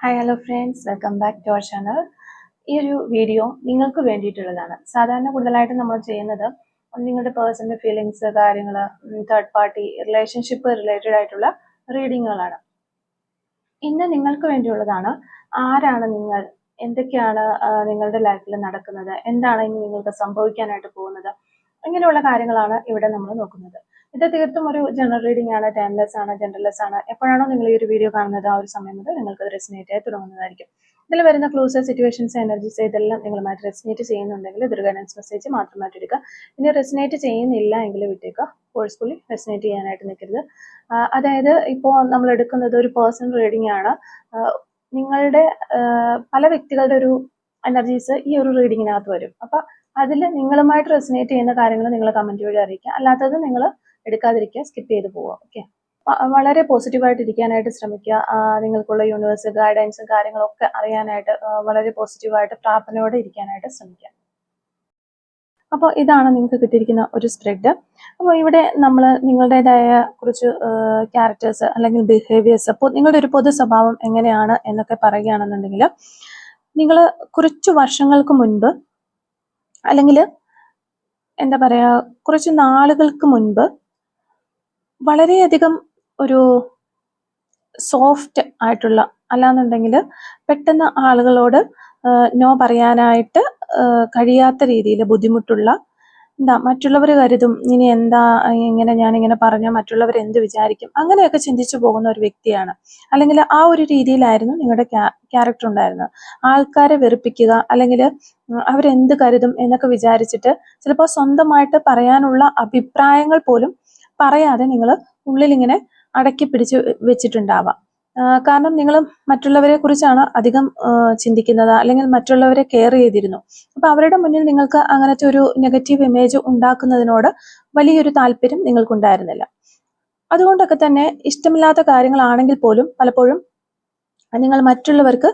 Hi hello friends welcome back to our channel ഈ ഒരു video നിങ്ങൾക്ക് വേണ്ടിയിട്ടുള്ളതാണ്. സാധാരണ കൂടുതലായിട്ട് നമ്മൾ ചെയ്യുന്നത് നിങ്ങളുടെ പേഴ്സണൽ ഫീലിങ്സ് കാര്യങ്ങൾ തേർഡ് പാർട്ടി റിലേഷൻഷിപ്പ് റിലേറ്റഡ് ആയിട്ടുള്ള റീഡിങ്ങുകളാണ് ഇന്ന് നിങ്ങൾക്ക് വേണ്ടിയുള്ളതാണ് ആരാണ് നിങ്ങൾ എന്തൊക്കെയാണ് നിങ്ങളുടെ ലൈഫിൽ നടക്കുന്നത് എന്താണ് ഇനി നിങ്ങൾക്ക് സംഭവിക്കാനായിട്ട് പോകുന്നത് ഇങ്ങനെയുള്ള കാര്യങ്ങളാണ് ഇവിടെ നമ്മൾ നോക്കുന്നത്. ഇത് തീർത്തും ഒരു ജനറൽ റീഡിംഗ് ആണ് ടൈംലെസ് ആണ് ജനറൽലെസ് ആണ്. എപ്പോഴാണോ നിങ്ങൾ ഈ ഒരു വീഡിയോ കാണുന്നത് ആ ഒരു സമയം മുതൽ നിങ്ങൾക്ക് റെസിനേറ്റ് ആയി തുടങ്ങുന്നതായിരിക്കും. ഇതിൽ വരുന്ന ക്ലൂസ് സിറ്റുവേഷൻസ് എനർജീസ് ഇതെല്ലാം നിങ്ങളുമായിട്ട് റെസിനേറ്റ് ചെയ്യുന്നുണ്ടെങ്കിൽ ഇതൊരു ഗൈഡൻസ് മെസ്സേജ് മാത്രമായിട്ട് എടുക്കുക. ഇനി റെസിനേറ്റ് ചെയ്യുന്നില്ല എങ്കിൽ വിട്ടേക്കുക. ഫോഴ്സ്ഫുള്ളി റെസിനേറ്റ് ചെയ്യാനായിട്ട് നിൽക്കരുത്. അതായത് ഇപ്പോൾ നമ്മൾ എടുക്കുന്നത് ഒരു പേഴ്സണൽ റീഡിംഗ് ആണ്. നിങ്ങളുടെ പല വ്യക്തികളുടെ ഒരു എനർജീസ് ഈ ഒരു റീഡിങ്ങിനകത്ത് വരും. അപ്പം അതിൽ നിങ്ങളുമായിട്ട് റെസിനേറ്റ് ചെയ്യുന്ന കാര്യങ്ങൾ നിങ്ങൾ കമന്റ് വഴി അറിയിക്കുക. അല്ലാത്തത് നിങ്ങൾ എടുക്കാതിരിക്കുക സ്കിപ്പ് ചെയ്ത് പോവുക. ഓക്കെ വളരെ പോസിറ്റീവായിട്ട് ഇരിക്കാനായിട്ട് ശ്രമിക്കുക. നിങ്ങൾക്കുള്ള യൂണിവേഴ്സ് ഗൈഡൻസും കാര്യങ്ങളൊക്കെ അറിയാനായിട്ട് വളരെ പോസിറ്റീവായിട്ട് പ്രാർത്ഥനയോടെ ഇരിക്കാനായിട്ട് ശ്രമിക്കുക. അപ്പോൾ ഇതാണ് നിങ്ങൾക്ക് കിട്ടിയിരിക്കുന്ന ഒരു സ്പ്രെഡ് അപ്പോൾ ഇവിടെ നമ്മൾ നിങ്ങളുടേതായ കുറച്ച് ക്യാരക്ടേഴ്സ് അല്ലെങ്കിൽ ബിഹേവിയേഴ്സ് അപ്പോൾ നിങ്ങളുടെ ഒരു പൊതു സ്വഭാവം എങ്ങനെയാണ് എന്നൊക്കെ പറയുകയാണെന്നുണ്ടെങ്കിൽ നിങ്ങൾ കുറച്ച് വർഷങ്ങൾക്ക് മുൻപ് അല്ലെങ്കിൽ എന്താ പറയുക കുറച്ച് നാളുകൾക്ക് മുൻപ് വളരെയധികം ഒരു സോഫ്റ്റ് ആയിട്ടുള്ള അല്ലാന്നുണ്ടെങ്കിൽ പെട്ടെന്ന് ആളുകളോട് നോ പറയാനായിട്ട് കഴിയാത്ത രീതിയിൽ ബുദ്ധിമുട്ടുള്ള എന്താ മറ്റുള്ളവർ കരുതും ഇനി എന്താ ഇങ്ങനെ ഞാനിങ്ങനെ പറഞ്ഞാൽ മറ്റുള്ളവർ എന്ത് വിചാരിക്കും അങ്ങനെയൊക്കെ ചിന്തിച്ചു പോകുന്ന ഒരു വ്യക്തിയാണ്. അല്ലെങ്കിൽ ആ ഒരു രീതിയിലായിരുന്നു നിങ്ങളുടെ ക്യാരക്ടർ ഉണ്ടായിരുന്നത്. ആൾക്കാരെ വെറുപ്പിക്കുക അല്ലെങ്കിൽ അവരെന്ത് കരുതും എന്നൊക്കെ വിചാരിച്ചിട്ട് ചിലപ്പോൾ സ്വന്തമായിട്ട് പറയാനുള്ള അഭിപ്രായങ്ങൾ പോലും പറയാതെ നിങ്ങൾ ഉള്ളിലിങ്ങനെ അടക്കി പിടിച്ച് വെച്ചിട്ടുണ്ടാവാം. കാരണം നിങ്ങൾ മറ്റുള്ളവരെ കുറിച്ചാണ് അധികം ചിന്തിക്കുന്നത്. അല്ലെങ്കിൽ മറ്റുള്ളവരെ കെയർ ചെയ്തിരുന്നു. അപ്പൊ അവരുടെ മുന്നിൽ നിങ്ങൾക്ക് അങ്ങനത്തെ ഒരു നെഗറ്റീവ് ഇമേജ് ഉണ്ടാക്കുന്നതിനോട് വലിയൊരു താല്പര്യം നിങ്ങൾക്കുണ്ടായിരുന്നില്ല. അതുകൊണ്ടൊക്കെ തന്നെ ഇഷ്ടമില്ലാത്ത കാര്യങ്ങളാണെങ്കിൽ പോലും പലപ്പോഴും നിങ്ങൾ മറ്റുള്ളവർക്ക്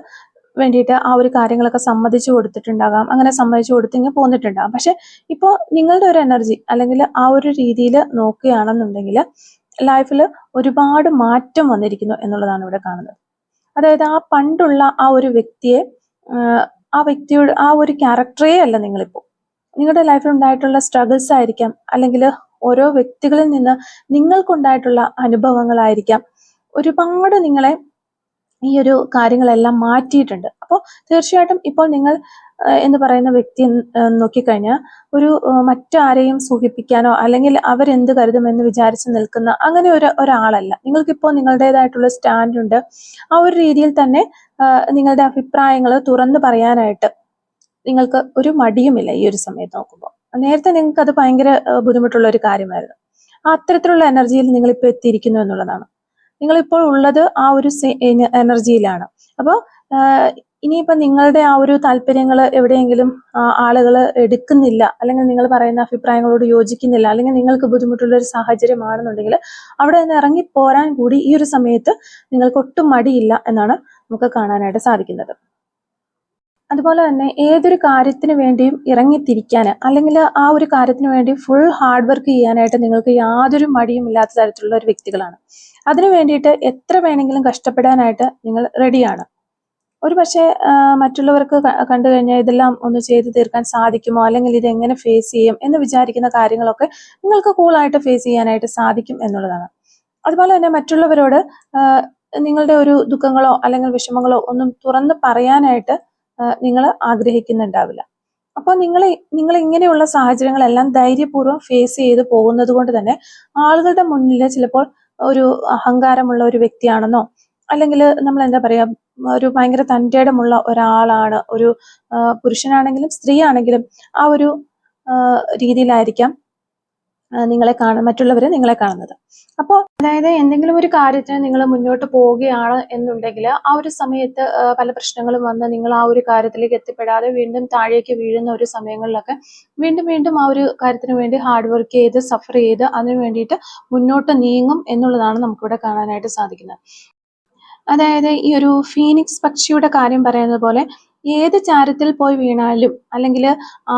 വേണ്ടിയിട്ട് ആ ഒരു കാര്യങ്ങളൊക്കെ സമ്മതിച്ചു കൊടുത്തിട്ടുണ്ടാകാം. അങ്ങനെ സമ്മതിച്ചു കൊടുത്തിങ്ങനെ പോന്നിട്ടുണ്ടാകാം. പക്ഷെ ഇപ്പോൾ നിങ്ങളുടെ ഒരു എനർജി അല്ലെങ്കിൽ ആ ഒരു രീതിയിൽ നോക്കുകയാണെന്നുണ്ടെങ്കിൽ ലൈഫിൽ ഒരുപാട് മാറ്റം വന്നിരിക്കുന്നു എന്നുള്ളതാണ് ഇവിടെ കാണുന്നത്. അതായത് ആ പണ്ടുള്ള ആ ഒരു വ്യക്തിയെ ആ വ്യക്തിയുടെ ആ ഒരു ക്യാരക്ടറേ അല്ല നിങ്ങളിപ്പോൾ നിങ്ങളുടെ ലൈഫിൽ ഉണ്ടായിട്ടുള്ള സ്ട്രഗിൾസ് ആയിരിക്കാം. അല്ലെങ്കിൽ ഓരോ വ്യക്തികളിൽ നിന്ന് നിങ്ങൾക്കുണ്ടായിട്ടുള്ള അനുഭവങ്ങളായിരിക്കാം. ഒരുപാട് നിങ്ങളെ ഈ ഒരു കാര്യങ്ങളെല്ലാം മാറ്റിയിട്ടുണ്ട്. അപ്പോൾ തീർച്ചയായിട്ടും ഇപ്പോൾ നിങ്ങൾ എന്ന് പറയുന്ന വ്യക്തി നോക്കിക്കഴിഞ്ഞാൽ ഒരു മറ്റാരെയും സൂഹിപ്പിക്കാനോ അല്ലെങ്കിൽ അവരെന്ത് കരുതുമെന്ന് വിചാരിച്ച് നിൽക്കുന്ന അങ്ങനെ ഒരു ഒരാളല്ല. നിങ്ങൾക്കിപ്പോൾ നിങ്ങളുടേതായിട്ടുള്ള സ്റ്റാൻഡ് ഉണ്ട്. ആ ഒരു രീതിയിൽ തന്നെ നിങ്ങളുടെ അഭിപ്രായങ്ങൾ തുറന്നു പറയാനായിട്ട് നിങ്ങൾക്ക് ഒരു മടിയുമില്ല ഈ ഒരു സമയത്ത് നോക്കുമ്പോൾ. നേരത്തെ നിങ്ങൾക്ക് അത് ഭയങ്കര ബുദ്ധിമുട്ടുള്ള ഒരു കാര്യമായിരുന്നു. അത്തരത്തിലുള്ള എനർജിയിൽ നിങ്ങൾ ഇപ്പോൾ എത്തിയിരിക്കുന്നു എന്നുള്ളതാണ്. നിങ്ങളിപ്പോൾ ഉള്ളത് ആ ഒരു എനർജിയിലാണ്. അപ്പോൾ ഇനിയിപ്പോൾ നിങ്ങളുടെ ആ ഒരു താല്പര്യങ്ങൾ എവിടെയെങ്കിലും ആളുകൾ എടുക്കുന്നില്ല അല്ലെങ്കിൽ നിങ്ങൾ പറയുന്ന അഭിപ്രായങ്ങളോട് യോജിക്കുന്നില്ല അല്ലെങ്കിൽ നിങ്ങൾക്ക് ബുദ്ധിമുട്ടുള്ള ഒരു സാഹചര്യമാണെന്നുണ്ടെങ്കിൽ അവിടെ നിന്ന് ഇറങ്ങി പോരാൻ കൂടി ഈ ഒരു സമയത്ത് നിങ്ങൾക്ക് ഒട്ടും മടിയില്ല എന്നാണ് നമുക്ക് കാണാനായിട്ട് സാധിക്കുന്നത്. അതുപോലെ തന്നെ ഏതൊരു കാര്യത്തിന് വേണ്ടിയും ഇറങ്ങിത്തിരിക്കാൻ അല്ലെങ്കിൽ ആ ഒരു കാര്യത്തിന് വേണ്ടി ഫുൾ ഹാർഡ് വർക്ക് ചെയ്യാനായിട്ട് നിങ്ങൾക്ക് യാതൊരു മടിയും ഇല്ലാത്ത തരത്തിലുള്ള ഒരു വ്യക്തികളാണ്. അതിനു വേണ്ടിയിട്ട് എത്ര വേണമെങ്കിലും കഷ്ടപ്പെടാനായിട്ട് നിങ്ങൾ റെഡിയാണ് ഒരു പക്ഷേ മറ്റുള്ളവർക്ക് കണ്ടു കഴിഞ്ഞാൽ ഇതെല്ലാം ഒന്ന് ചെയ്തു തീർക്കാൻ സാധിക്കുമോ? അല്ലെങ്കിൽ ഇത് എങ്ങനെ ഫേസ് ചെയ്യും എന്ന് വിചാരിക്കുന്ന കാര്യങ്ങളൊക്കെ നിങ്ങൾക്ക് കൂളായിട്ട് ഫേസ് ചെയ്യാനായിട്ട് സാധിക്കും എന്നുള്ളതാണ്. അതുപോലെ തന്നെ മറ്റുള്ളവരോട് നിങ്ങളുടെ ഒരു ദുഃഖങ്ങളോ അല്ലെങ്കിൽ വിഷമങ്ങളോ ഒന്നും തുറന്ന് പറയാനായിട്ട് നിങ്ങൾ ആഗ്രഹിക്കുന്നുണ്ടാവില്ല. അപ്പോൾ നിങ്ങൾ നിങ്ങൾ ഇങ്ങനെയുള്ള സാഹചര്യങ്ങളെല്ലാം ധൈര്യപൂർവം ഫേസ് ചെയ്ത് പോകുന്നത് കൊണ്ട് തന്നെ ആളുകളുടെ മുന്നിൽ ചിലപ്പോൾ ഒരു അഹങ്കാരമുള്ള ഒരു വ്യക്തിയാണെന്നോ അല്ലെങ്കിൽ നമ്മൾ എന്താ പറയാ ഒരു ഭയങ്കര തന്റെടമുള്ള ഒരാളാണ് ഒരു പുരുഷനാണെങ്കിലും സ്ത്രീയാണെങ്കിലും ആ ഒരു രീതിയിലായിരിക്കാം. നിങ്ങളെ കാണ മറ്റുള്ളവർ നിങ്ങളെ കാണുന്നത്. അപ്പോൾ അതായത് എന്തെങ്കിലും ഒരു കാര്യത്തിന് നിങ്ങൾ മുന്നോട്ട് പോവുകയാണ് എന്നുണ്ടെങ്കിൽ ആ ഒരു സമയത്ത് പല പ്രശ്നങ്ങളും വന്ന് നിങ്ങൾ ആ ഒരു കാര്യത്തിലേക്ക് എത്തിപ്പെടാതെ വീണ്ടും താഴേക്ക് വീഴുന്ന ഒരു സമയങ്ങളിലൊക്കെ വീണ്ടും വീണ്ടും ആ ഒരു കാര്യത്തിന് വേണ്ടി ഹാർഡ് വർക്ക് ചെയ്ത് സഫർ ചെയ്ത് അതിനു വേണ്ടിയിട്ട് മുന്നോട്ട് നീങ്ങും എന്നുള്ളതാണ് നമുക്കിവിടെ കാണാനായിട്ട് സാധിക്കുന്നത്. അതായത് ഈ ഒരു ഫീനിക്സ് പക്ഷിയുടെ കാര്യം പറയുന്നത് പോലെ ഏത് ചാരത്തിൽ പോയി വീണാലും അല്ലെങ്കിൽ ആ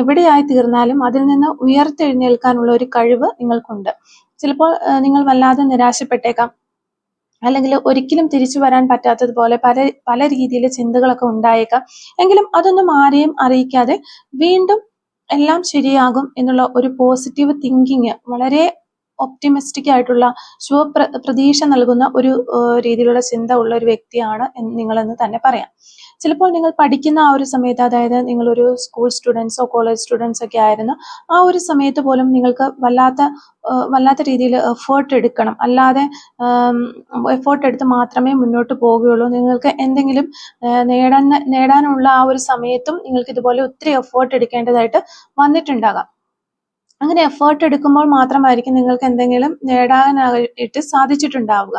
എവിടെയായി തീർന്നാലും അതിൽ നിന്ന് ഉയർത്തെഴുന്നേൽക്കാനുള്ള ഒരു കഴിവ് നിങ്ങൾക്കുണ്ട്. ചിലപ്പോൾ നിങ്ങൾ വല്ലാതെ നിരാശപ്പെട്ടേക്കാം. അല്ലെങ്കിൽ ഒരിക്കലും തിരിച്ചു വരാൻ പറ്റാത്തതുപോലെ പല പല രീതിയിലെ ചിന്തകളൊക്കെ ഉണ്ടായേക്കാം. എങ്കിലും അതൊന്നും ആരെയും അറിയിക്കാതെ വീണ്ടും എല്ലാം ശരിയാകും എന്നുള്ള ഒരു പോസിറ്റീവ് തിങ്കിങ് വളരെ ഒപ്റ്റിമിസ്റ്റിക് ആയിട്ടുള്ള ശുഭ പ്രതീക്ഷ നൽകുന്ന ഒരു രീതിയിലുള്ള ചിന്ത ഉള്ള ഒരു വ്യക്തിയാണ് നിങ്ങളെന്ന് തന്നെ പറയാം. ചിലപ്പോൾ നിങ്ങൾ പഠിക്കുന്ന ആ ഒരു സമയത്ത് അതായത് നിങ്ങളൊരു സ്കൂൾ സ്റ്റുഡൻസോ കോളേജ് സ്റ്റുഡൻസ് ഒക്കെ ആയിരുന്നു ആ ഒരു സമയത്ത് പോലും നിങ്ങൾക്ക് വല്ലാത്ത വല്ലാത്ത രീതിയിൽ എഫേർട്ട് എടുക്കണം. അല്ലാതെ എഫേർട്ട് എടുത്ത് മാത്രമേ മുന്നോട്ട് പോവുകയുള്ളൂ നിങ്ങൾക്ക് എന്തെങ്കിലും നേടാൻ നേടാനുള്ള ആ ഒരു സമയത്തും നിങ്ങൾക്ക് ഇതുപോലെ ഒത്തിരി എഫേർട്ട് എടുക്കേണ്ടതായിട്ട് വന്നിട്ടുണ്ടാകാം. അങ്ങനെ എഫേർട്ട് എടുക്കുമ്പോൾ മാത്രമായിരിക്കും നിങ്ങൾക്ക് എന്തെങ്കിലും നേടാനായിട്ട് സാധിച്ചിട്ടുണ്ടാവുക.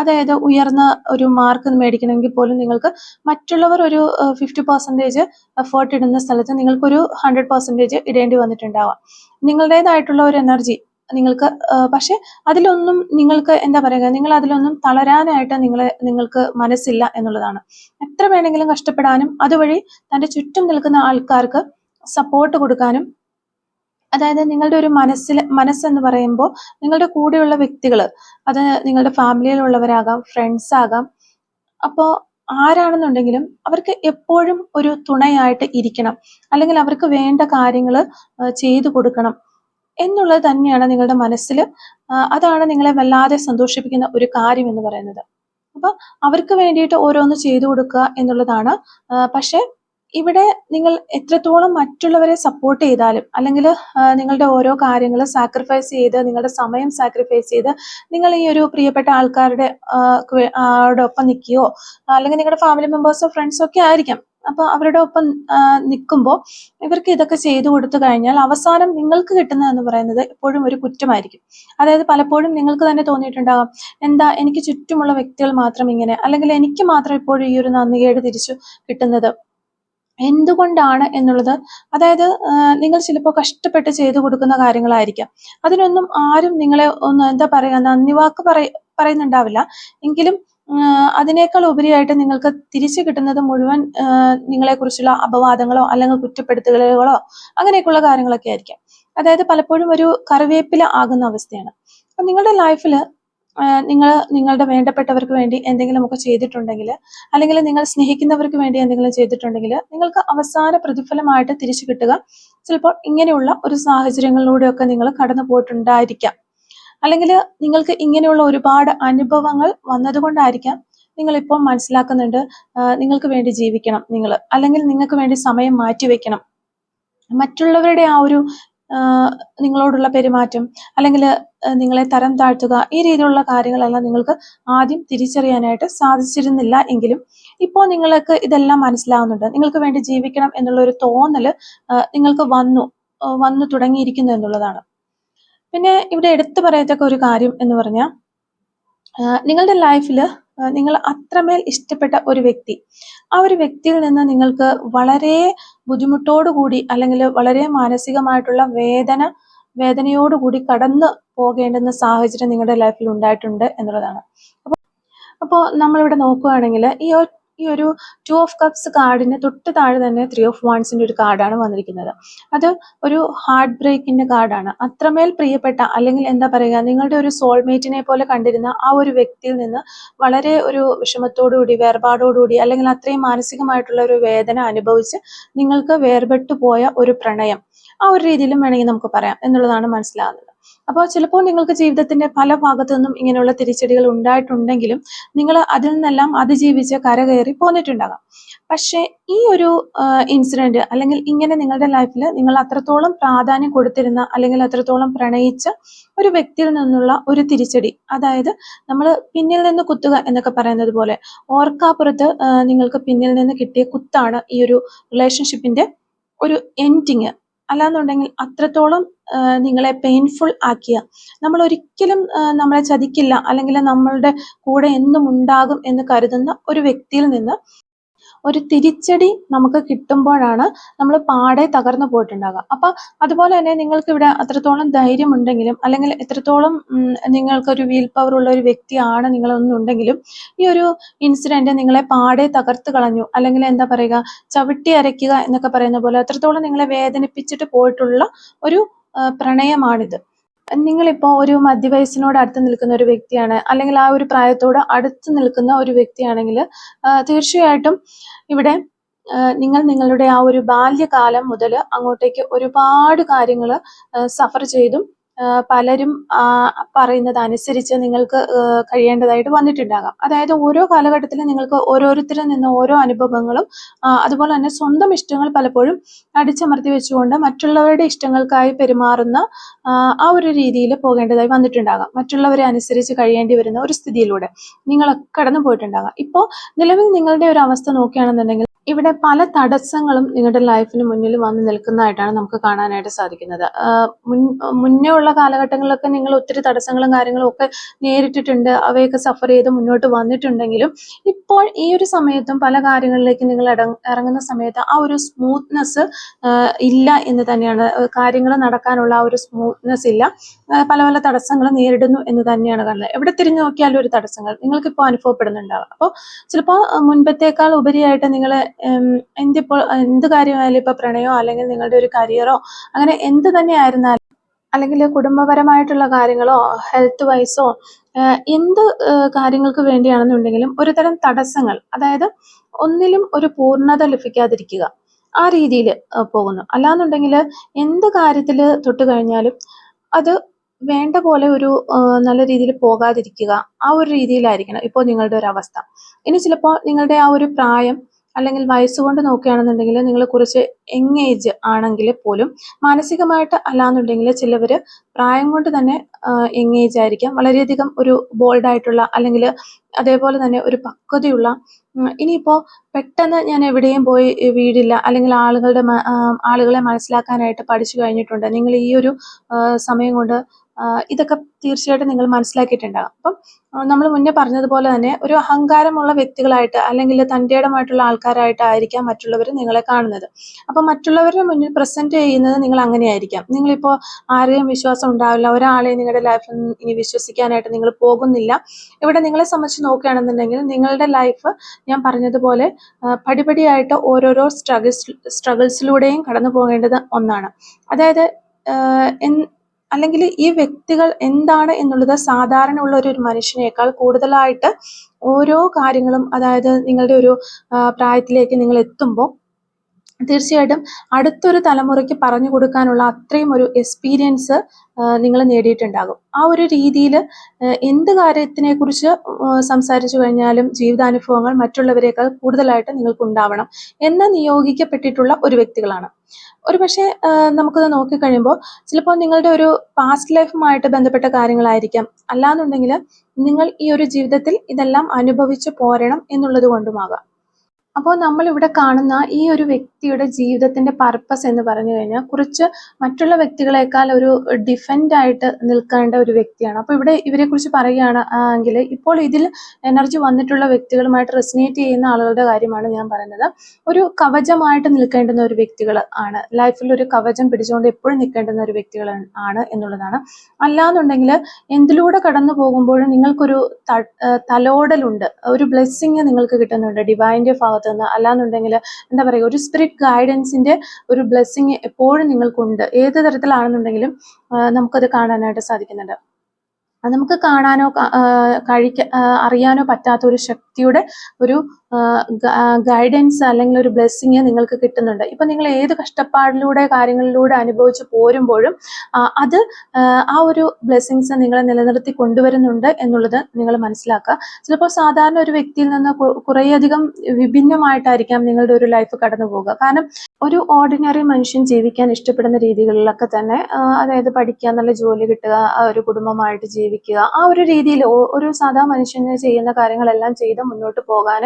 അതായത് ഉയർന്ന ഒരു മാർക്ക് മേടിക്കണമെങ്കിൽ പോലും നിങ്ങൾക്ക് മറ്റുള്ളവർ ഒരു ഫിഫ്റ്റി പെർസെന്റേജ് എഫേർട്ട് ഇടുന്ന സ്ഥലത്ത് നിങ്ങൾക്കൊരു ഹൺഡ്രഡ് പെർസെന്റേജ് ഇടേണ്ടി വന്നിട്ടുണ്ടാവാം. നിങ്ങളുടേതായിട്ടുള്ള ഒരു എനർജി നിങ്ങൾക്ക് പക്ഷെ അതിലൊന്നും നിങ്ങൾക്ക് എന്താ പറയുക നിങ്ങൾ അതിലൊന്നും തളരാനായിട്ട് നിങ്ങളെ നിങ്ങൾക്ക് മനസ്സില്ല എന്നുള്ളതാണ്. എത്ര വേണമെങ്കിലും കഷ്ടപ്പെടാനും അതുവഴി തന്റെ ചുറ്റും നിൽക്കുന്ന ആൾക്കാർക്ക് സപ്പോർട്ട് കൊടുക്കാനും അതായത് നിങ്ങളുടെ ഒരു മനസ്സിൽ മനസ്സെന്ന് പറയുമ്പോൾ നിങ്ങളുടെ കൂടെയുള്ള വ്യക്തികൾ അത് നിങ്ങളുടെ ഫാമിലിയിലുള്ളവരാകാം ഫ്രണ്ട്സ് ആകാം. അപ്പോൾ ആരാണെന്നുണ്ടെങ്കിലും അവർക്ക് എപ്പോഴും ഒരു തുണയായിട്ട് ഇരിക്കണം. അല്ലെങ്കിൽ അവർക്ക് വേണ്ട കാര്യങ്ങൾ ചെയ്തു കൊടുക്കണം. എന്നുള്ളത് തന്നെയാണ് നിങ്ങളുടെ മനസ്സിൽ അതാണ് നിങ്ങളെ വല്ലാതെ സന്തോഷിപ്പിക്കുന്ന ഒരു കാര്യം എന്ന് പറയുന്നത്. അപ്പൊ അവർക്ക് വേണ്ടിയിട്ട് ഓരോന്ന് ചെയ്തു കൊടുക്കുക എന്നുള്ളതാണ് പക്ഷേ ഇവിടെ നിങ്ങൾ എത്രത്തോളം മറ്റുള്ളവരെ സപ്പോർട്ട് ചെയ്താലും അല്ലെങ്കിൽ നിങ്ങളുടെ ഓരോ കാര്യങ്ങൾ സാക്രിഫൈസ് ചെയ്ത് നിങ്ങളുടെ സമയം സാക്രിഫൈസ് ചെയ്ത് നിങ്ങൾ ഈ ഒരു പ്രിയപ്പെട്ട ആൾക്കാരുടെ ഒപ്പം നിൽക്കുകയോ അല്ലെങ്കിൽ നിങ്ങളുടെ ഫാമിലി മെമ്പേഴ്സോ ഫ്രണ്ട്സോ ഒക്കെ ആയിരിക്കാം. അപ്പോൾ അവരുടെ ഒപ്പം നിൽക്കുമ്പോൾ ഇവർക്ക് ഇതൊക്കെ ചെയ്തു കൊടുത്തു കഴിഞ്ഞാൽ അവസാനം നിങ്ങൾക്ക് കിട്ടുന്നത് എന്ന് പറയുന്നത് എപ്പോഴും ഒരു കുറ്റമായിരിക്കും. അതായത് പലപ്പോഴും നിങ്ങൾക്ക് തന്നെ തോന്നിയിട്ടുണ്ടാകാം എന്താ എനിക്ക് ചുറ്റുമുള്ള വ്യക്തികൾ മാത്രം ഇങ്ങനെ അല്ലെങ്കിൽ എനിക്ക് മാത്രം ഇപ്പോഴും ഈ ഒരു നന്ദികേട് തിരിച്ചു കിട്ടുന്നത്? എന്തുകൊണ്ടാണ് എന്നുള്ളത്? അതായത് നിങ്ങൾ ചിലപ്പോൾ കഷ്ടപ്പെട്ട് ചെയ്തു കൊടുക്കുന്ന കാര്യങ്ങളായിരിക്കാം. അതിനൊന്നും ആരും നിങ്ങളെ ഒന്ന് എന്താ പറയുക നന്ദി വാക്ക് പറയ പറയുന്നുണ്ടാവില്ല. എങ്കിലും അതിനേക്കാൾ ഉപരിയായിട്ട് നിങ്ങൾക്ക് തിരിച്ചു കിട്ടുന്നത് മുഴുവൻ നിങ്ങളെക്കുറിച്ചുള്ള അപവാദങ്ങളോ അല്ലെങ്കിൽ കുറ്റപ്പെടുത്തലുകളോ അങ്ങനെയൊക്കെയുള്ള കാര്യങ്ങളൊക്കെ ആയിരിക്കാം. അതായത് പലപ്പോഴും ഒരു കറിവേപ്പില ആകുന്ന അവസ്ഥയാണ്. അപ്പം നിങ്ങളുടെ ലൈഫിൽ നിങ്ങൾ നിങ്ങളുടെ വേണ്ടപ്പെട്ടവർക്ക് വേണ്ടി എന്തെങ്കിലുമൊക്കെ ചെയ്തിട്ടുണ്ടെങ്കിൽ അല്ലെങ്കിൽ നിങ്ങൾ സ്നേഹിക്കുന്നവർക്ക് വേണ്ടി എന്തെങ്കിലും ചെയ്തിട്ടുണ്ടെങ്കിൽ നിങ്ങൾക്ക് അവസാന പ്രതിഫലമായിട്ട് തിരിച്ചു കിട്ടുക. ചിലപ്പോൾ ഇങ്ങനെയുള്ള ഒരു സാഹചര്യങ്ങളിലൂടെയൊക്കെ നിങ്ങൾ കടന്നു പോയിട്ടുണ്ടായിരിക്കാം അല്ലെങ്കിൽ നിങ്ങൾക്ക് ഇങ്ങനെയുള്ള ഒരുപാട് അനുഭവങ്ങൾ വന്നതുകൊണ്ടായിരിക്കാം നിങ്ങൾ ഇപ്പോൾ മനസ്സിലാക്കുന്നുണ്ട് നിങ്ങൾക്ക് വേണ്ടി ജീവിക്കണം നിങ്ങൾ അല്ലെങ്കിൽ നിങ്ങൾക്ക് വേണ്ടി സമയം മാറ്റിവെക്കണം. മറ്റുള്ളവരുടെ ആ ഒരു നിങ്ങളോടുള്ള പെരുമാറ്റം അല്ലെങ്കിൽ നിങ്ങളെ തരം താഴ്ത്തുക ഈ രീതിയിലുള്ള കാര്യങ്ങളെല്ലാം നിങ്ങൾക്ക് ആദ്യം തിരിച്ചറിയാനായിട്ട് സാധിച്ചിരുന്നില്ല എങ്കിലും ഇപ്പോൾ നിങ്ങൾക്ക് ഇതെല്ലാം മനസ്സിലാവുന്നുണ്ട്. നിങ്ങൾക്ക് വേണ്ടി ജീവിക്കണം എന്നുള്ള ഒരു തോന്നൽ നിങ്ങൾക്ക് വന്നു വന്നു തുടങ്ങിയിരിക്കുന്നു എന്നുള്ളതാണ്. പിന്നെ ഇവിടെ എടുത്തു പറയത്തക്ക ഒരു കാര്യം എന്ന് പറഞ്ഞാൽ നിങ്ങളുടെ ലൈഫിൽ നിങ്ങൾ അത്രമേൽ ഇഷ്ടപ്പെട്ട ഒരു വ്യക്തി. ആ ഒരു വ്യക്തിയിൽ നിന്ന് നിങ്ങൾക്ക് വളരെ ബുദ്ധിമുട്ടോടുകൂടി അല്ലെങ്കിൽ വളരെ മാനസികമായിട്ടുള്ള വേദന വേദനയോടുകൂടി കടന്നു പോകേണ്ടുന്ന സാഹചര്യം നിങ്ങളുടെ ലൈഫിൽ ഉണ്ടായിട്ടുണ്ട് എന്നുള്ളതാണ്. അപ്പോൾ അപ്പോൾ നമ്മളിവിടെ നോക്കുകയാണെങ്കിൽ ഈ ഈ ഒരു ടു ഓഫ് കപ്സ് കാർഡിന് തൊട്ട് താഴെ തന്നെ ത്രീ ഓഫ് വൺസിന്റെ ഒരു കാർഡാണ് വന്നിരിക്കുന്നത്. അത് ഒരു ഹാർട്ട് ബ്രേക്കിന്റെ കാർഡാണ്. അത്രമേൽ പ്രിയപ്പെട്ട അല്ലെങ്കിൽ എന്താ പറയുക നിങ്ങളുടെ ഒരു സോൾമേറ്റിനെ പോലെ കണ്ടിരുന്ന ആ ഒരു വ്യക്തിയിൽ നിന്ന് വളരെ ഒരു വിഷമത്തോടുകൂടി വേർപാടോടുകൂടി അല്ലെങ്കിൽ അത്രയും മാനസികമായിട്ടുള്ള ഒരു വേദന അനുഭവിച്ച് നിങ്ങൾക്ക് വേർപെട്ടു പോയ ഒരു പ്രണയം. ആ ഒരു രീതിയിലും വേണമെങ്കിൽ നമുക്ക് പറയാം എന്നുള്ളതാണ് മനസ്സിലാകുന്നത് അപ്പോൾ ചിലപ്പോൾ നിങ്ങൾക്ക് ജീവിതത്തിന്റെ പല ഭാഗത്തു നിന്നും ഇങ്ങനെയുള്ള തിരിച്ചടികൾ ഉണ്ടായിട്ടുണ്ടെങ്കിലും നിങ്ങൾ അതിൽ നിന്നെല്ലാം അതിജീവിച്ച് കരകയറി പോന്നിട്ടുണ്ടാകാം. പക്ഷേ ഈ ഒരു ഇൻസിഡന്റ് അല്ലെങ്കിൽ ഇങ്ങനെ നിങ്ങളുടെ ലൈഫിൽ നിങ്ങൾ അത്രത്തോളം പ്രാധാന്യം കൊടുത്തിരുന്ന അല്ലെങ്കിൽ അത്രത്തോളം പ്രണയിച്ച ഒരു വ്യക്തിയിൽ നിന്നുള്ള ഒരു തിരിച്ചടി അതായത് നമ്മൾ പിന്നിൽ നിന്ന് കുത്തുക എന്നൊക്കെ പറയുന്നത് പോലെ ഓർക്കാപ്പുറത്ത് നിങ്ങൾക്ക് പിന്നിൽ നിന്ന് കിട്ടിയ കുത്താണ് ഈ ഒരു റിലേഷൻഷിപ്പിന്റെ ഒരു എൻഡിങ് അല്ലാന്നുണ്ടെങ്കിൽ അത്രത്തോളം നിങ്ങളെ പെയിൻഫുൾ ആക്കിയ നമ്മൾ ഒരിക്കലും നമ്മളെ ചതിക്കില്ല അല്ലെങ്കിൽ നമ്മളുടെ കൂടെ എന്നും ഉണ്ടാകും എന്ന് കരുതുന്ന ഒരു വ്യക്തിയിൽ നിന്ന് ഒരു തിരിച്ചടി നമുക്ക് കിട്ടുമ്പോഴാണ് നമ്മൾ പാടെ തകർന്നു പോയിട്ടുണ്ടാകുക അപ്പൊ അതുപോലെ തന്നെ നിങ്ങൾക്ക് ഇവിടെ അത്രത്തോളം ധൈര്യം ഉണ്ടെങ്കിലും അല്ലെങ്കിൽ എത്രത്തോളം നിങ്ങൾക്കൊരു വീൽ പവർ ഉള്ള ഒരു വ്യക്തിയാണ് നിങ്ങളൊന്നുണ്ടെങ്കിലും ഈ ഒരു ഇൻസിഡന്റ് നിങ്ങളെ പാടെ തകർത്ത് കളഞ്ഞു അല്ലെങ്കിൽ എന്താ പറയുക ചവിട്ടി അരയ്ക്കുക എന്നൊക്കെ പറയുന്ന പോലെ അത്രത്തോളം നിങ്ങളെ വേദനിപ്പിച്ചിട്ട് പോയിട്ടുള്ള ഒരു പ്രണയമാണിത്. നിങ്ങളിപ്പോൾ ഒരു മധ്യവയസ്സിനോട് അടുത്ത് നിൽക്കുന്ന ഒരു വ്യക്തിയാണ് അല്ലെങ്കിൽ ആ ഒരു പ്രായത്തോട് അടുത്ത് നിൽക്കുന്ന ഒരു വ്യക്തിയാണെങ്കിൽ തീർച്ചയായിട്ടും ഇവിടെ നിങ്ങൾ നിങ്ങളുടെ ആ ഒരു ബാല്യകാലം മുതൽ അങ്ങോട്ടേക്ക് ഒരുപാട് കാര്യങ്ങൾ സഫർ ചെയ്തും പലരും പറയുന്നത് അനുസരിച്ച് നിങ്ങൾക്ക് കഴിയേണ്ടതായിട്ട് വന്നിട്ടുണ്ടാകാം. അതായത് ഓരോ കാലഘട്ടത്തിലും നിങ്ങൾക്ക് ഓരോരുത്തരിൽ നിന്ന് ഓരോ അനുഭവങ്ങളും അതുപോലെ തന്നെ സ്വന്തം ഇഷ്ടങ്ങൾ പലപ്പോഴും അടിച്ചമർത്തി വെച്ചുകൊണ്ട് മറ്റുള്ളവരുടെ ഇഷ്ടങ്ങൾക്കായി പെരുമാറുന്ന ആ, ഒരു രീതിയിൽ പോകേണ്ടതായി വന്നിട്ടുണ്ടാകാം. മറ്റുള്ളവരെ അനുസരിച്ച് കഴിയേണ്ടി വരുന്ന ഒരു സ്ഥിതിയിലൂടെ നിങ്ങൾ കടന്നു പോയിട്ടുണ്ടാകാം. ഇപ്പോൾ നിലവിൽ നിങ്ങളുടെ ഒരു അവസ്ഥ നോക്കുകയാണെന്നുണ്ടെങ്കിൽ ഇവിടെ പല തടസ്സങ്ങളും നിങ്ങളുടെ ലൈഫിന് മുന്നിൽ വന്ന് നിൽക്കുന്നതായിട്ടാണ് നമുക്ക് കാണാനായിട്ട് സാധിക്കുന്നത്. മുന്നേ കാലഘട്ടങ്ങളിലൊക്കെ നിങ്ങൾ ഒത്തിരി തടസ്സങ്ങളും കാര്യങ്ങളും ഒക്കെ നേരിട്ടിട്ടുണ്ട്. അവയൊക്കെ സഫർ ചെയ്ത് മുന്നോട്ട് വന്നിട്ടുണ്ടെങ്കിലും ഇപ്പോൾ ഈ ഒരു സമയത്തും പല കാര്യങ്ങളിലേക്ക് നിങ്ങൾ ഇറങ്ങുന്ന സമയത്ത് ആ ഒരു സ്മൂത്ത്നെസ് ഇല്ല എന്ന് തന്നെയാണ്. കാര്യങ്ങൾ നടക്കാനുള്ള ആ ഒരു സ്മൂത്ത്നെസ് ഇല്ല. പല പല തടസ്സങ്ങൾ നേരിടുന്നു എന്ന് തന്നെയാണ് കാണുന്നത് എവിടെ തിരിഞ്ഞു നോക്കിയാലും ഒരു തടസ്സങ്ങൾ നിങ്ങൾക്ക് ഇപ്പോൾ അനുഭവപ്പെടുന്നുണ്ടാവുക അപ്പോൾ ചിലപ്പോൾ മുൻപത്തേക്കാൾ ഉപരിയായിട്ട് നിങ്ങൾ എന്തിപ്പോൾ എന്ത് കാര്യമായാലും ഇപ്പോൾ പ്രണയമോ അല്ലെങ്കിൽ നിങ്ങളുടെ ഒരു കരിയറോ അങ്ങനെ എന്ത് തന്നെ ആയിരുന്നാലും അല്ലെങ്കിൽ കുടുംബപരമായിട്ടുള്ള കാര്യങ്ങളോ ഹെൽത്ത് വൈസോ എന്ത് കാര്യങ്ങൾക്ക് വേണ്ടിയാണെന്നുണ്ടെങ്കിലും ഒരുതരം തടസ്സങ്ങൾ അതായത് ഒന്നിലും ഒരു പൂർണത ലഭിക്കാതിരിക്കുക ആ രീതിയിൽ പോകുന്നു. അല്ലാന്നുണ്ടെങ്കിൽ എന്ത് കാര്യത്തിൽ തൊട്ട് കഴിഞ്ഞാലും അത് വേണ്ട പോലെ ഒരു നല്ല രീതിയിൽ പോകാതിരിക്കുക ആ ഒരു രീതിയിലായിരിക്കണം ഇപ്പോൾ നിങ്ങളുടെ ഒരു അവസ്ഥ. ഇനി ചിലപ്പോൾ നിങ്ങളുടെ ആ ഒരു പ്രായം അല്ലെങ്കിൽ വയസ്സുകൊണ്ട് നോക്കുകയാണെന്നുണ്ടെങ്കിൽ നിങ്ങൾ കുറച്ച് യങ് ഏജ് ആണെങ്കിൽ പോലും മാനസികമായിട്ട് അല്ലാന്നുണ്ടെങ്കിൽ ചിലവർ പ്രായം കൊണ്ട് തന്നെ യങ് ഏജ് ആയിരിക്കാം. വളരെയധികം ഒരു ബോൾഡ് ആയിട്ടുള്ള അല്ലെങ്കിൽ അതേപോലെ തന്നെ ഒരു പക്വതയുള്ള ഇനിയിപ്പോൾ പെട്ടെന്ന് ഞാൻ എവിടെയും പോയി വീടില്ല അല്ലെങ്കിൽ ആളുകളുടെ ആളുകളെ മനസ്സിലാക്കാനായിട്ട് പഠിച്ചു കഴിഞ്ഞിട്ടുണ്ട്. നിങ്ങൾ ഈ ഒരു സമയം കൊണ്ട് ഇതൊക്കെ തീർച്ചയായിട്ടും നിങ്ങൾ മനസ്സിലാക്കിയിട്ടുണ്ടാകും. അപ്പം നമ്മൾ മുന്നേ പറഞ്ഞതുപോലെ തന്നെ ഒരു അഹങ്കാരമുള്ള വ്യക്തികളായിട്ട് അല്ലെങ്കിൽ തന്റെടമായിട്ടുള്ള ആൾക്കാരായിട്ടായിരിക്കാം മറ്റുള്ളവർ നിങ്ങളെ കാണുന്നത്. അപ്പം മറ്റുള്ളവരുടെ മുന്നിൽ പ്രസന്റ് ചെയ്യുന്നത് നിങ്ങൾ അങ്ങനെയായിരിക്കാം. നിങ്ങളിപ്പോൾ ആരെയും വിശ്വാസം ഉണ്ടാവില്ല. ഒരാളെയും നിങ്ങളുടെ ലൈഫിൽ ഇനി വിശ്വസിക്കാനായിട്ട് നിങ്ങൾ പോകുന്നില്ല. ഇവിടെ നിങ്ങളെ സംബന്ധിച്ച് നോക്കുകയാണെന്നുണ്ടെങ്കിൽ നിങ്ങളുടെ ലൈഫ് ഞാൻ പറഞ്ഞതുപോലെ പടിപടിയായിട്ട് ഓരോരോ സ്ട്രഗിൾസ് സ്ട്രഗിൾസിലൂടെയും കടന്നു പോകേണ്ടത് ഒന്നാണ്. അതായത് അല്ലെങ്കിൽ ഈ വ്യക്തികൾ എന്താണ് എന്നുള്ളത് സാധാരണ ഉള്ള ഒരു മനുഷ്യനേക്കാൾ കൂടുതലായിട്ട് ഓരോ കാര്യങ്ങളും അതായത് നിങ്ങളുടെ ഒരു പ്രായത്തിലേക്ക് നിങ്ങൾ എത്തുമ്പോൾ തീർച്ചയായിട്ടും അടുത്തൊരു തലമുറയ്ക്ക് പറഞ്ഞു കൊടുക്കാനുള്ള അത്രയും ഒരു എക്സ്പീരിയൻസ് നിങ്ങൾ നേടിയിട്ടുണ്ടാകും. ആ ഒരു രീതിയിൽ എന്ത് കാര്യത്തിനെ കുറിച്ച് സംസാരിച്ചു കഴിഞ്ഞാലും ജീവിതാനുഭവങ്ങൾ മറ്റുള്ളവരെക്കാൾ കൂടുതലായിട്ട് നിങ്ങൾക്ക് ഉണ്ടാവണം എന്ന് നിയോഗിക്കപ്പെട്ടിട്ടുള്ള ഒരു വ്യക്തികളാണ്. ഒരു പക്ഷേ നമുക്കത് നോക്കിക്കഴിയുമ്പോൾ ചിലപ്പോൾ നിങ്ങളുടെ ഒരു പാസ്റ്റ് ലൈഫുമായിട്ട് ബന്ധപ്പെട്ട കാര്യങ്ങളായിരിക്കാം. അല്ലാന്നുണ്ടെങ്കിൽ നിങ്ങൾ ഈ ഒരു ജീവിതത്തിൽ ഇതെല്ലാം അനുഭവിച്ചു പോരണം എന്നുള്ളത് കൊണ്ടുമാകാം. അപ്പോൾ നമ്മളിവിടെ കാണുന്ന ഈ ഒരു വ്യക്തിയുടെ ജീവിതത്തിന്റെ പർപ്പസ് എന്ന് പറഞ്ഞു കഴിഞ്ഞാൽ കുറച്ച് മറ്റുള്ള വ്യക്തികളെക്കാൾ ഒരു ഡിഫൻഡ് ആയിട്ട് നിൽക്കേണ്ട ഒരു വ്യക്തിയാണ്. അപ്പോൾ ഇവിടെ ഇവരെ കുറിച്ച് പറയുകയാണ് എങ്കിൽ ഇപ്പോൾ ഇതിൽ എനർജി വന്നിട്ടുള്ള വ്യക്തികളുമായിട്ട് റെസിനേറ്റ് ചെയ്യുന്ന ആളുകളുടെ കാര്യമാണ് ഞാൻ പറയുന്നത്. ഒരു കവചമായിട്ട് നിൽക്കേണ്ടുന്ന ഒരു വ്യക്തികൾ ആണ്. ലൈഫിൽ ഒരു കവചം പിടിച്ചുകൊണ്ട് എപ്പോഴും നിൽക്കേണ്ടുന്ന ഒരു വ്യക്തികൾ ആണ് എന്നുള്ളതാണ്. അല്ലാന്നുണ്ടെങ്കിൽ എന്തിലൂടെ കടന്നു പോകുമ്പോഴും നിങ്ങൾക്കൊരു തലോടലുണ്ട്. ഒരു ബ്ലെസ്സിങ് നിങ്ങൾക്ക് കിട്ടുന്നുണ്ട്. ഡിവൈന്റെ ഭാഗത്ത് നിന്ന് അല്ലാന്നുണ്ടെങ്കിൽ എന്താ പറയുക ഒരു സ്പിരിറ്റ് ഗൈഡൻസിന്റെ ഒരു ബ്ലെസ്സിങ് എപ്പോഴും നിങ്ങൾക്കുണ്ട്. ഏത് തരത്തിലാണെന്നുണ്ടെങ്കിലും നമുക്കത് കാണാനായിട്ട് സാധിക്കുന്നുണ്ട്. അത് നമുക്ക് കാണാനോ കഴിക്ക അറിയാനോ പറ്റാത്ത ഒരു ശക്തിയുടെ ഒരു ഗൈഡൻസ് അല്ലെങ്കിൽ ഒരു ബ്ലെസ്സിങ് നിങ്ങൾക്ക് കിട്ടുന്നുണ്ട്. ഇപ്പം നിങ്ങൾ ഏത് കഷ്ടപ്പാടിലൂടെ കാര്യങ്ങളിലൂടെ അനുഭവിച്ച് പോരുമ്പോഴും അത് ആ, ഒരു ബ്ലെസ്സിങ്സ് നിങ്ങളെ നിലനിർത്തി കൊണ്ടുവരുന്നുണ്ട് എന്നുള്ളത് നിങ്ങൾ മനസ്സിലാക്കുക. ചിലപ്പോൾ സാധാരണ ഒരു വ്യക്തിയിൽ നിന്ന് കുറേയധികം വിഭിന്നമായിട്ടായിരിക്കാം നിങ്ങളുടെ ഒരു ലൈഫ് കടന്നു പോകുക. കാരണം ഒരു ഓർഡിനറി മനുഷ്യൻ ജീവിക്കാൻ ഇഷ്ടപ്പെടുന്ന രീതികളിലൊക്കെ തന്നെ അതായത് പഠിക്കുക നല്ല ജോലി കിട്ടുക ഒരു കുടുംബമായിട്ട് ജീവിക്കുക ആ ഒരു രീതിയിൽ ഒരു സാധാ മനുഷ്യന് ചെയ്യുന്ന കാര്യങ്ങളെല്ലാം ചെയ്ത് മുന്നോട്ട് പോകാൻ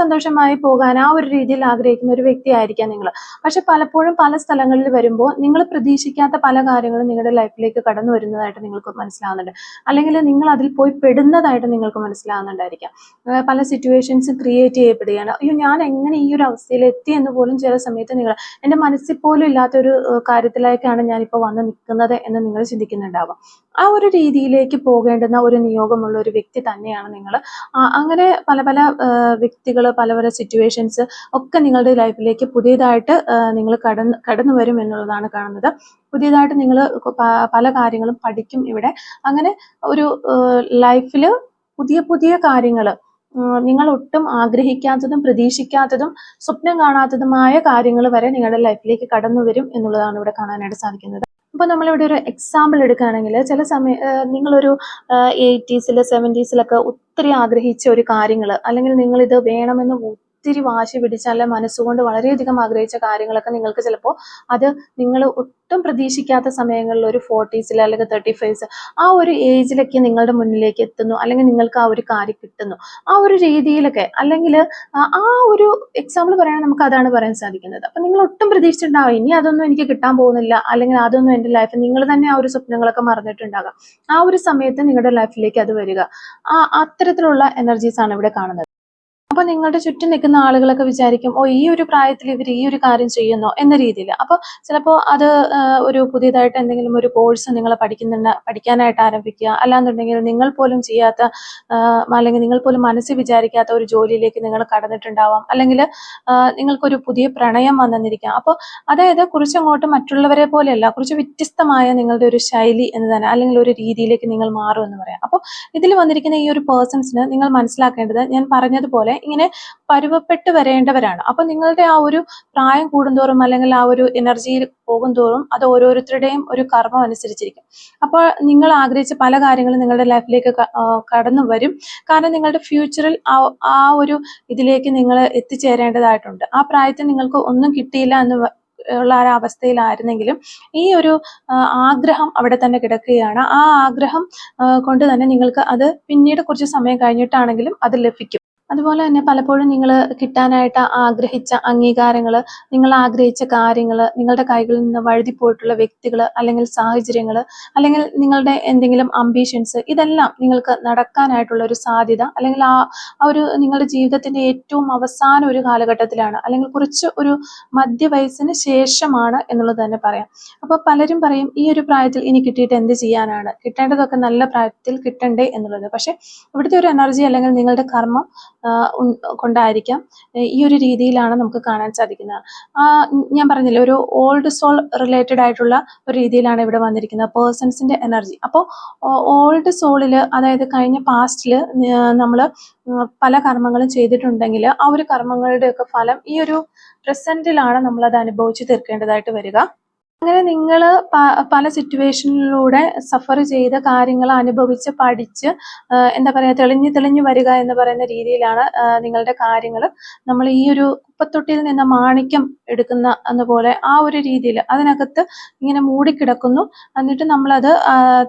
സന്തോഷമായി പോകാൻ ആ ഒരു രീതിയിൽ ആഗ്രഹിക്കുന്ന ഒരു വ്യക്തിയായിരിക്കാം നിങ്ങൾ പക്ഷെ പലപ്പോഴും പല സ്ഥലങ്ങളിൽ വരുമ്പോൾ നിങ്ങൾ പ്രതീക്ഷിക്കാത്ത പല കാര്യങ്ങളും നിങ്ങളുടെ ലൈഫിലേക്ക് കടന്നു വരുന്നതായിട്ട് നിങ്ങൾക്ക് മനസ്സിലാവുന്നുണ്ട്. അല്ലെങ്കിൽ നിങ്ങൾ അതിൽ പോയി പെടുന്നതായിട്ട് നിങ്ങൾക്ക് മനസ്സിലാവുന്നുണ്ടായിരിക്കാം. പല സിറ്റുവേഷൻസ് ക്രിയേറ്റ് ചെയ്യപ്പെടുകയാണ്. അയ്യോ ഞാൻ എങ്ങനെ ഈ ഒരു അവസ്ഥയിൽ എത്തി എന്ന് പോലും ചില സമയത്ത് നിങ്ങൾ എന്റെ മനസ്സിൽ പോലും ഇല്ലാത്തൊരു കാര്യത്തിലേക്കാണ് ഞാനിപ്പോൾ വന്ന് നിൽക്കുന്നത് എന്ന് നിങ്ങൾ ചിന്തിക്കുന്നുണ്ടാവാം. ആ ഒരു രീതിയിലേക്ക് ലൈഫിലേക്ക് പോകേണ്ടുന്ന ഒരു നിയോഗമുള്ള ഒരു വ്യക്തി തന്നെയാണ് നിങ്ങൾ അങ്ങനെ പല പല വ്യക്തികൾ പല പല സിറ്റുവേഷൻസ് ഒക്കെ നിങ്ങളുടെ ലൈഫിലേക്ക് പുതിയതായിട്ട് നിങ്ങൾ കടന്ന് കടന്നു വരും എന്നുള്ളതാണ് കാണുന്നത്. പുതിയതായിട്ട് നിങ്ങൾ പല കാര്യങ്ങളും പഠിക്കും ഇവിടെ. അങ്ങനെ ഒരു ലൈഫിൽ പുതിയ പുതിയ കാര്യങ്ങൾ നിങ്ങൾ ഒട്ടും ആഗ്രഹിക്കാത്തതും പ്രതീക്ഷിക്കാത്തതും സ്വപ്നം കാണാത്തതുമായ കാര്യങ്ങൾ വരെ നിങ്ങളുടെ ലൈഫിലേക്ക് കടന്നു വരും എന്നുള്ളതാണ് ഇവിടെ കാണാനായിട്ട് സാധിക്കുന്നത്. അപ്പോൾ നമ്മളിവിടെ ഒരു എക്സാമ്പിൾ എടുക്കുകയാണെങ്കിൽ ചില സമയം നിങ്ങളൊരു എയ്റ്റീസിൽ സെവന്റീസിലൊക്കെ ഒത്തിരി ആഗ്രഹിച്ച ഒരു കാര്യങ്ങൾ അല്ലെങ്കിൽ നിങ്ങളിത് വേണമെന്ന് ഒത്തിരി വാശി പിടിച്ച അല്ലെ മനസ്സുകൊണ്ട് വളരെയധികം ആഗ്രഹിച്ച കാര്യങ്ങളൊക്കെ നിങ്ങൾക്ക് ചിലപ്പോൾ അത് നിങ്ങൾ ഒട്ടും പ്രതീക്ഷിക്കാത്ത സമയങ്ങളിൽ ഒരു ഫോർട്ടീസിൽ അല്ലെങ്കിൽ തേർട്ടി ഫൈവ്സ് ആ ഒരു ഏജിലൊക്കെ നിങ്ങളുടെ മുന്നിലേക്ക് എത്തുന്നു. അല്ലെങ്കിൽ നിങ്ങൾക്ക് ആ ഒരു കാര്യം കിട്ടുന്നു. ആ ഒരു രീതിയിലൊക്കെ അല്ലെങ്കിൽ ആ ഒരു എക്സാമ്പിൾ പറയുകയാണെങ്കിൽ നമുക്ക് അതാണ് പറയാൻ സാധിക്കുന്നത്. അപ്പം നിങ്ങൾ ഒട്ടും പ്രതീക്ഷിച്ചിട്ടുണ്ടാവും. ഇനി അതൊന്നും എനിക്ക് കിട്ടാൻ പോകുന്നില്ല. അല്ലെങ്കിൽ അതൊന്നും എന്റെ ലൈഫിൽ നിങ്ങൾ തന്നെ ആ ഒരു സ്വപ്നങ്ങളൊക്കെ മറന്നിട്ടുണ്ടാകാം. ആ ഒരു സമയത്ത് നിങ്ങളുടെ ലൈഫിലേക്ക് അത് വരിക. ആ അത്തരത്തിലുള്ള എനർജീസ് ആണ് ഇവിടെ കാണുന്നത്. അപ്പൊ നിങ്ങളുടെ ചുറ്റും നിൽക്കുന്ന ആളുകളൊക്കെ വിചാരിക്കും ഓ ഈ ഒരു പ്രായത്തിൽ ഇവർ ഈ ഒരു കാര്യം ചെയ്യുന്നോ? എന്ന രീതിയിൽ. അപ്പോൾ ചിലപ്പോൾ അത് ഒരു പുതിയതായിട്ട് എന്തെങ്കിലും ഒരു കോഴ്സ് നിങ്ങൾ പഠിക്കുന്നുണ്ട് പഠിക്കാനായിട്ട് ആരംഭിക്കുക. അല്ലാന്നുണ്ടെങ്കിൽ നിങ്ങൾ പോലും ചെയ്യാത്ത അല്ലെങ്കിൽ നിങ്ങൾ പോലും മനസ്സിൽ വിചാരിക്കാത്ത ഒരു ജോലിയിലേക്ക് നിങ്ങൾ കടന്നിട്ടുണ്ടാവാം. അല്ലെങ്കിൽ നിങ്ങൾക്കൊരു പുതിയ പ്രണയം വന്നിരിക്കാം. അപ്പോൾ അതായത് കുറച്ചങ്ങോട്ട് മറ്റുള്ളവരെ പോലെയല്ല കുറച്ച് വ്യത്യസ്തമായ നിങ്ങളുടെ ഒരു ശൈലി എന്ന് തന്നെ അല്ലെങ്കിൽ ഒരു രീതിയിലേക്ക് നിങ്ങൾ മാറും എന്ന് പറയാം. അപ്പോൾ ഇതിൽ വന്നിരിക്കുന്ന ഈ ഒരു പേഴ്സൺസിന് നിങ്ങൾ മനസ്സിലാക്കേണ്ടത് ഞാൻ പറഞ്ഞതുപോലെ ഇങ്ങനെ പരുവപ്പെട്ട് വരേണ്ടവരാണ്. അപ്പൊ നിങ്ങളുടെ ആ ഒരു പ്രായം കൂടുന്തോറും അല്ലെങ്കിൽ ആ ഒരു എനർജിയിൽ പോകുന്തോറും അത് ഓരോരുത്തരുടെയും ഒരു കർമ്മം അനുസരിച്ചിരിക്കും. അപ്പോൾ നിങ്ങൾ ആഗ്രഹിച്ച പല കാര്യങ്ങളും നിങ്ങളുടെ ലൈഫിലേക്ക് കടന്നു വരും. കാരണം നിങ്ങളുടെ ഫ്യൂച്ചറിൽ ആ ഒരു ഇതിലേക്ക് നിങ്ങൾ എത്തിച്ചേരേണ്ടതായിട്ടുണ്ട്. ആ പ്രായത്തിൽ നിങ്ങൾക്ക് ഒന്നും കിട്ടിയില്ല എന്ന് ഉള്ള ഒരു അവസ്ഥയിലായിരുന്നെങ്കിലും ഈ ഒരു ആഗ്രഹം അവിടെ തന്നെ കിടക്കുകയാണ്. ആ ആഗ്രഹം കൊണ്ട് തന്നെ നിങ്ങൾക്ക് അത് പിന്നീട് കുറച്ച് സമയം കഴിഞ്ഞിട്ടാണെങ്കിലും അത് ലഭിക്കും. അതുപോലെ തന്നെ പലപ്പോഴും നിങ്ങൾ കിട്ടാനായിട്ട് ആഗ്രഹിച്ച അംഗീകാരങ്ങൾ നിങ്ങൾ ആഗ്രഹിച്ച കാര്യങ്ങൾ നിങ്ങളുടെ കൈകളിൽ നിന്ന് വഴുതിപ്പോയിട്ടുള്ള വ്യക്തികൾ അല്ലെങ്കിൽ സാഹചര്യങ്ങൾ അല്ലെങ്കിൽ നിങ്ങളുടെ എന്തെങ്കിലും അംബീഷൻസ് ഇതെല്ലാം നിങ്ങൾക്ക് നടക്കാനായിട്ടുള്ള ഒരു സാധ്യത അല്ലെങ്കിൽ ആ ഒരു നിങ്ങളുടെ ജീവിതത്തിന്റെ ഏറ്റവും അവസാന ഒരു കാലഘട്ടത്തിലാണ് അല്ലെങ്കിൽ കുറച്ച് ഒരു മധ്യവയസ്സിന് ശേഷമാണ് എന്നുള്ളത് തന്നെ പറയാം. അപ്പോൾ പലരും പറയും ഈ ഒരു പ്രായത്തിൽ ഇനി കിട്ടിയിട്ട് എന്ത് ചെയ്യാനാണ്? കിട്ടേണ്ടതൊക്കെ നല്ല പ്രായത്തിൽ കിട്ടണ്ടേ എന്നുള്ളത്. പക്ഷേ ഇവിടുത്തെ ഒരു എനർജി അല്ലെങ്കിൽ നിങ്ങളുടെ കർമ്മം കൊണ്ടായിരിക്കാം. ഈ ഒരു രീതിയിലാണ് നമുക്ക് കാണാൻ സാധിക്കുന്നത്. ഞാൻ പറഞ്ഞില്ലേ ഒരു ഓൾഡ് സോൾ റിലേറ്റഡ് ആയിട്ടുള്ള ഒരു രീതിയിലാണ് ഇവിടെ വന്നിരിക്കുന്നത് പേഴ്സൺസിന്റെ എനർജി അപ്പോൾ ഓൾഡ് സോളിൽ അതായത് കഴിഞ്ഞ പാസ്റ്റിൽ നമ്മൾ പല കർമ്മങ്ങളും ചെയ്തിട്ടുണ്ടെങ്കിൽ ആ ഒരു കർമ്മങ്ങളുടെയൊക്കെ ഫലം ഈ ഒരു പ്രസന്റിലാണ് നമ്മളത് അനുഭവിച്ച് തീർക്കേണ്ടതായിട്ട് വരിക. അങ്ങനെ നിങ്ങൾ പല സിറ്റുവേഷനിലൂടെ സഫർ ചെയ്ത കാര്യങ്ങൾ അനുഭവിച്ച് പഠിച്ച് എന്താ പറയുക തെളിഞ്ഞു തെളിഞ്ഞു വരിക എന്ന് പറയുന്ന രീതിയിലാണ് നിങ്ങളുടെ കാര്യങ്ങൾ നമ്മൾ ഈ ഒരു കുപ്പത്തൊട്ടിയിൽ നിന്ന് മാണിക്യം എടുക്കുന്ന എന്നപോലെ ആ ഒരു രീതിയിൽ അതിനകത്ത് ഇങ്ങനെ മൂടിക്കിടക്കുന്നു. എന്നിട്ട് നമ്മളത്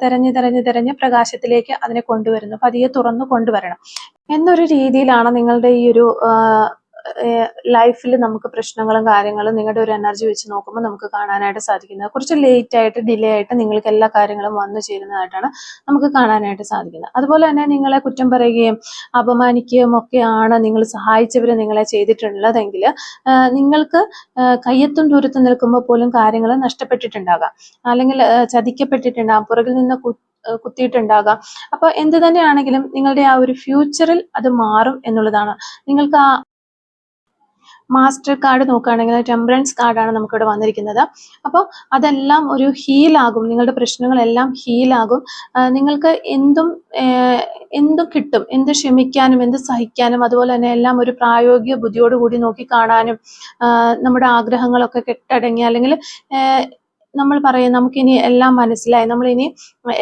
തെരഞ്ഞു തെരഞ്ഞു തെരഞ്ഞ് പ്രകാശത്തിലേക്ക് അതിനെ കൊണ്ടുവരുന്നു. പതിയെ തുറന്നു കൊണ്ടുവരണം. എന്നൊരു രീതിയിലാണ് നിങ്ങളുടെ ഈ ഒരു ലൈഫിൽ നമുക്ക് പ്രശ്നങ്ങളും കാര്യങ്ങളും നിങ്ങളുടെ ഒരു എനർജി വെച്ച് നോക്കുമ്പോൾ നമുക്ക് കാണാനായിട്ട് സാധിക്കുന്നത്. കുറച്ച് ലേറ്റ് ആയിട്ട് ഡിലേ ആയിട്ട് നിങ്ങൾക്ക് എല്ലാ കാര്യങ്ങളും വന്നു ചേരുന്നതായിട്ടാണ് നമുക്ക് കാണാനായിട്ട് സാധിക്കുന്നത്. അതുപോലെ തന്നെ നിങ്ങളെ കുറ്റം പറയുകയും അപമാനിക്കുകയും ഒക്കെയാണ് നിങ്ങൾ സഹായിച്ചവർ നിങ്ങളെ ചെയ്തിട്ടുള്ളതെങ്കിൽ നിങ്ങൾക്ക് കയ്യെത്തും ദൂരത്ത് നിൽക്കുമ്പോൾ പോലും കാര്യങ്ങൾ നഷ്ടപ്പെട്ടിട്ടുണ്ടാകാം. അല്ലെങ്കിൽ ചതിക്കപ്പെട്ടിട്ടുണ്ടാകാം. പുറകിൽ നിന്ന് കുത്തിയിട്ടുണ്ടാകാം. അപ്പോൾ എന്ത് തന്നെയാണെങ്കിലും നിങ്ങളുടെ ആ ഒരു ഫ്യൂച്ചറിൽ അത് മാറും എന്നുള്ളതാണ്. നിങ്ങൾക്ക് ആ മാസ്റ്റർ കാർഡ് നോക്കുകയാണെങ്കിൽ ടെമ്പറൻസ് കാർഡാണ് നമുക്കിവിടെ വന്നിരിക്കുന്നത്. അപ്പോൾ അതെല്ലാം ഒരു ഹീലാകും നിങ്ങളുടെ പ്രശ്നങ്ങളെല്ലാം ഹീലാകും നിങ്ങൾക്ക് എന്തും എന്തും കിട്ടും. എന്ത് ക്ഷമിക്കാനും എന്ത് സഹിക്കാനും അതുപോലെ തന്നെ എല്ലാം ഒരു പ്രായോഗിക ബുദ്ധിയോടുകൂടി നോക്കി കാണാനും നമ്മുടെ ആഗ്രഹങ്ങളൊക്കെ കെട്ടടങ്ങി അല്ലെങ്കിൽ നമ്മൾ പറയും നമുക്കിനി എല്ലാം മനസ്സിലായി. നമ്മളിനി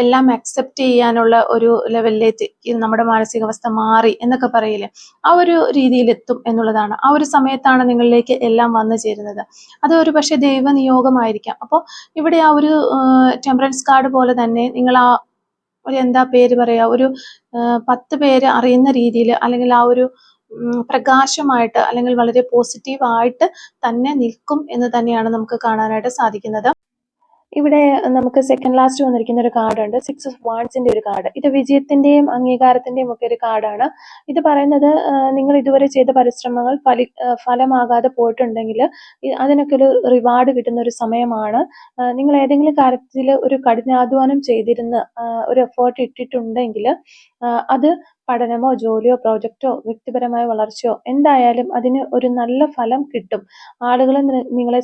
എല്ലാം അക്സെപ്റ്റ് ചെയ്യാനുള്ള ഒരു ലെവലിലേക്ക് നമ്മുടെ മാനസികാവസ്ഥ മാറി എന്നൊക്കെ പറയില്ലേ? ആ ഒരു രീതിയിലെത്തും എന്നുള്ളതാണ്. ആ ഒരു സമയത്താണ് നിങ്ങളിലേക്ക് എല്ലാം വന്നു ചേരുന്നത്. അത് ഒരു പക്ഷേ ദൈവനിയോഗമായിരിക്കാം. അപ്പോൾ ഇവിടെ ആ ഒരു ടെമ്പറൻസ് കാർഡ് പോലെ തന്നെ നിങ്ങൾ ആ ഒരു എന്താ പേര് പറയുക ഒരു പത്ത് പേര് അറിയുന്ന രീതിയിൽ അല്ലെങ്കിൽ ആ ഒരു പ്രകാശമായിട്ട് അല്ലെങ്കിൽ വളരെ പോസിറ്റീവായിട്ട് തന്നെ നിൽക്കും എന്ന് തന്നെയാണ് നമുക്ക് കാണാനായിട്ട് സാധിക്കുന്നത്. ഇവിടെ നമുക്ക് സെക്കൻഡ് ലാസ്റ്റ് വന്നിരിക്കുന്ന ഒരു കാർഡുണ്ട് സിക്സ് ഓഫ് വാൺസിന്റെ ഒരു കാർഡ് ഇത് വിജയത്തിന്റെയും അംഗീകാരത്തിന്റെയും ഒക്കെ ഒരു കാർഡാണ് ഇത് പറയുന്നത് നിങ്ങൾ ഇതുവരെ ചെയ്ത പരിശ്രമങ്ങൾ ഫലി ഫലമാകാതെ പോയിട്ടുണ്ടെങ്കിൽ അതിനൊക്കെ ഒരു റിവാർഡ് കിട്ടുന്ന ഒരു സമയമാണ്. നിങ്ങൾ ഏതെങ്കിലും കാര്യത്തിൽ ഒരു കഠിനാധ്വാനം ചെയ്തിരുന്ന് ഒരു എഫേർട്ട് ഇട്ടിട്ടുണ്ടെങ്കിൽ അത് പഠനമോ ജോലിയോ പ്രോജക്റ്റോ വ്യക്തിപരമായ വളർച്ചയോ എന്തായാലും അതിന് ഒരു നല്ല ഫലം കിട്ടും. ആളുകൾ നിങ്ങളെ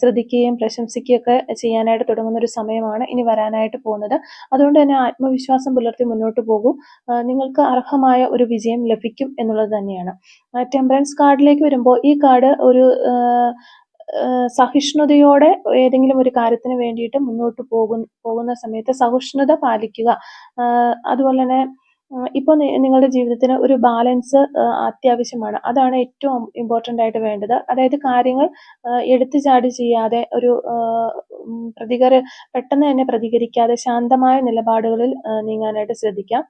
ശ്രദ്ധിക്കുകയും പ്രശംസിക്കുകയൊക്കെ ചെയ്യാനായിട്ട് തുടങ്ങുന്ന ഒരു സമയമാണ് ഇനി വരാനായിട്ട് പോകുന്നത്. അതുകൊണ്ട് തന്നെ ആത്മവിശ്വാസം പുലർത്തി മുന്നോട്ട് പോകൂ. നിങ്ങൾക്ക് അർഹമായ ഒരു വിജയം ലഭിക്കും എന്നുള്ളത് തന്നെയാണ്. ടെമ്പറൻസ് കാർഡിലേക്ക് വരുമ്പോൾ ഈ കാർഡ് ഒരു സഹിഷ്ണുതയോടെ ഏതെങ്കിലും ഒരു കാര്യത്തിന് വേണ്ടിയിട്ട് മുന്നോട്ട് പോകുന്ന പോകുന്ന സമയത്ത് സഹിഷ്ണുത പാലിക്കുക. അതുപോലെ തന്നെ ഇപ്പോൾ നിങ്ങളുടെ ജീവിതത്തിന് ഒരു ബാലൻസ് അത്യാവശ്യമാണ്. അതാണ് ഏറ്റവും ഇമ്പോർട്ടന്റ് ആയിട്ട് വേണ്ടത്. അതായത് കാര്യങ്ങൾ എടുത്തു ചാടി ചെയ്യാതെ ഒരു പ്രതികര പെട്ടെന്ന് തന്നെ പ്രതികരിക്കാതെ ശാന്തമായ നിലപാടുകളിൽ നീങ്ങാനായിട്ട് ശ്രദ്ധിക്കാം.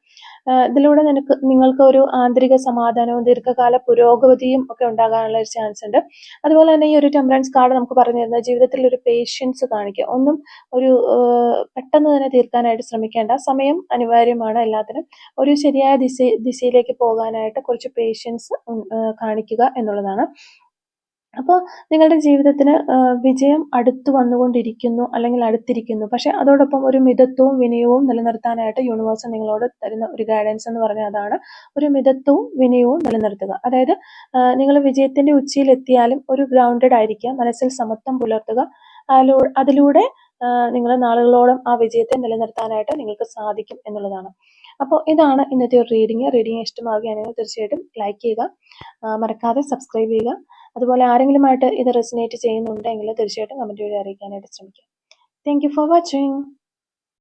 ഇതിലൂടെ നിനക്ക് നിങ്ങൾക്ക് ഒരു ആന്തരിക സമാധാനവും ദീർഘകാല പുരോഗതിയും ഒക്കെ ഉണ്ടാകാനുള്ള ഒരു ചാൻസ് ഉണ്ട്. അതുപോലെ തന്നെ ഈ ഒരു ടെമ്പറൻസ് കാർഡ് നമുക്ക് പറഞ്ഞു തരുന്നത് ജീവിതത്തിൽ ഒരു പേഷ്യൻസ് കാണിക്കുക. ഒന്നും ഒരു പെട്ടെന്ന് തന്നെ തീർക്കാനായിട്ട് ശ്രമിക്കേണ്ട. സമയം അനിവാര്യമാണ് എല്ലാത്തിനും. ഒരു ശരിയായ ദിശ ദിശയിലേക്ക് പോകാനായിട്ട് കുറച്ച് പേഷ്യൻസ് കാണിക്കുക എന്നുള്ളതാണ്. അപ്പോൾ നിങ്ങളുടെ ജീവിതത്തിന് വിജയം അടുത്തു വന്നുകൊണ്ടിരിക്കുന്നു അല്ലെങ്കിൽ അടുത്തിരിക്കുന്നു. പക്ഷെ അതോടൊപ്പം ഒരു മിതത്വവും വിനയവും നിലനിർത്താനായിട്ട് യൂണിവേഴ്സ് നിങ്ങളോട് തരുന്ന ഒരു ഗൈഡൻസ് എന്ന് പറഞ്ഞാൽ അതാണ്. ഒരു മിതത്വവും വിനയവും നിലനിർത്തുക. അതായത് നിങ്ങൾ വിജയത്തിന്റെ ഉച്ചിയിൽ എത്തിയാലും ഒരു ഗ്രൗണ്ടഡ് ആയിരിക്കുക. മനസ്സിൽ സമത്വം പുലർത്തുക. അതിലൂടെ നിങ്ങൾ നാളുകളോളം ആ വിജയത്തെ നിലനിർത്താനായിട്ട് നിങ്ങൾക്ക് സാധിക്കും എന്നുള്ളതാണ്. അപ്പോൾ ഇതാണ് ഇന്നത്തെ ഒരു റീഡിങ് റീഡിങ് ഇഷ്ടമാവുകയാണെങ്കിൽ തീർച്ചയായിട്ടും ലൈക്ക് ചെയ്യുക. മറക്കാതെ സബ്സ്ക്രൈബ് ചെയ്യുക. അതുപോലെ ആരെങ്കിലുമായിട്ട് ഇത് റെസിനേറ്റ് ചെയ്യുന്നുണ്ടെങ്കിൽ തീർച്ചയായിട്ടും കമന്റ് വഴി അറിയിക്കാനായിട്ട് ശ്രമിക്കുക. Thank for watching